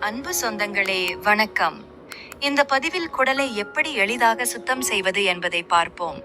அன்பு சொந்தங்களே வணக்கம். இந்த பதிவில் குடலை எப்படி எளிதாக சுத்தம் செய்வது என்பதை பார்ப்போம்.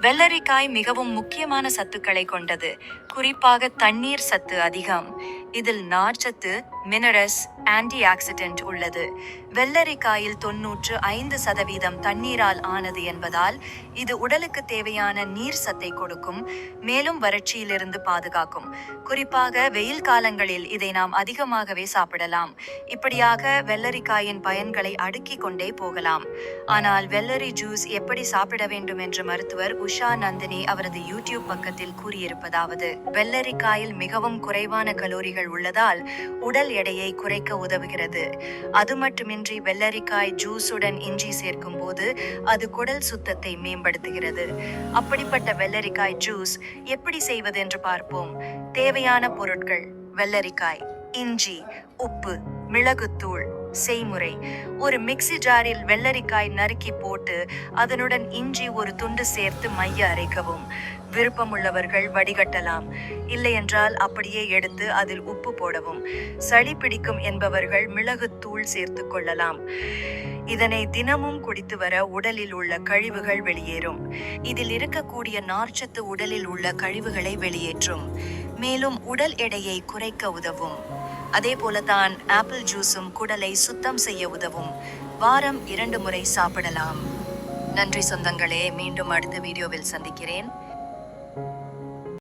வெள்ளரிக்காய் மிகவும் முக்கியமான சத்துக்களை கொண்டது. குறிப்பாக தண்ணீர் சத்து அதிகம். இதில் நார்ச்சத்து மினரஸ் ஆன்டி ஆக்சிடென்ட் உள்ளது. வெள்ளரிக்காயில் தொன்னூற்று ஐந்து சதவீதம் தண்ணீரால் ஆனது என்பதால் இது உடலுக்கு தேவையான நீர் சத்தை கொடுக்கும் மேலும் வறட்சியிலிருந்து பாதுகாக்கும். குறிப்பாக வெயில் காலங்களில் இதை நாம் அதிகமாகவே சாப்பிடலாம். இப்படியாக வெள்ளரிக்காயின் பயன்களை அடுக்கிக் கொண்டே போகலாம். ஆனால் வெள்ளரி ஜூஸ் எப்படி சாப்பிட வேண்டும் என்று மருத்துவர் உஷா நந்தினி அவரது யூடியூப் பக்கத்தில் கூறியிருப்பதாவது வெள்ளரிக்காயில் மிகவும் குறைவான கலோரிகள் உள்ளதால் உடல் எடையை குறைக்க உதவுகிறது. அது மட்டுமின்றி வெள்ளரிக்காய் ஜூஸுடன் இஞ்சி சேர்க்கும் போது அது குடல் சுத்தத்தை மேம்படுத்துகிறது. அப்படிப்பட்ட வெள்ளரிக்காய் ஜூஸ் எப்படி செய்வது என்று பார்ப்போம். தேவையான பொருட்கள் வெள்ளரிக்காய் இஞ்சி உப்பு மிளகுத்தூள் செய்முறை. ஒரு மிக்ஸி ஜாரில் வெள்ளரிக்காய் நறுக்கி போட்டு அதனுடன் இஞ்சி ஒரு துண்டு சேர்த்து மைய அரைக்கவும். விருப்பமுள்ளவர்கள் வடிகட்டலாம். இல்லையென்றால் அப்படியே எடுத்து அதில் உப்பு போடவும். சளி பிடிக்கும் என்பவர்கள் மிளகுத்தூள் சேர்த்து கொள்ளலாம். இதனை தினமும் குடித்து வர உடலில் உள்ள கழிவுகள் வெளியேறும். இதில் இருக்கக்கூடிய நார்ச்சத்து உடலில் உள்ள கழிவுகளை வெளியேற்றும். மேலும் உடல் எடையை குறைக்க உதவும். அதே போலதான் ஆப்பிள் ஜூஸும் குடலை சுத்தம் செய்ய உதவும். வாரம் இரண்டு முறை சாப்பிடலாம். நன்றி சொந்தங்களே மீண்டும் அடுத்த வீடியோவில் சந்திக்கிறேன்.